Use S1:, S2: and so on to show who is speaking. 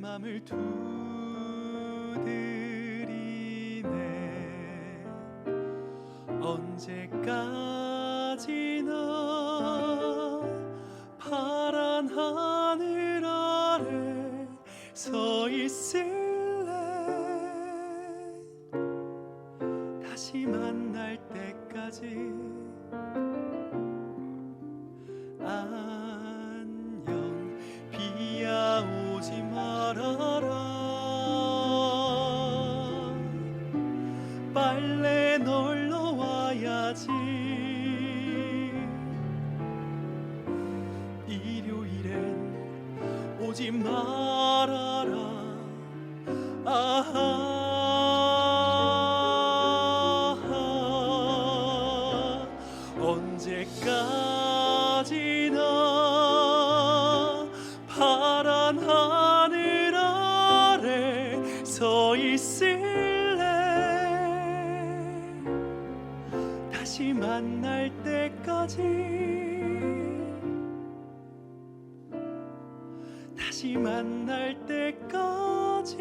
S1: 밤을 두드리네. 언제까지나 파란 하늘 아래 서 있을래? 다시 만날 때까지 빨래 널러 와야지. 일요일엔 오지 말아라. 아하. 언제까지나 파란 하늘 아래 서 있을 다시 만날 때까지. 다시 만날 때까지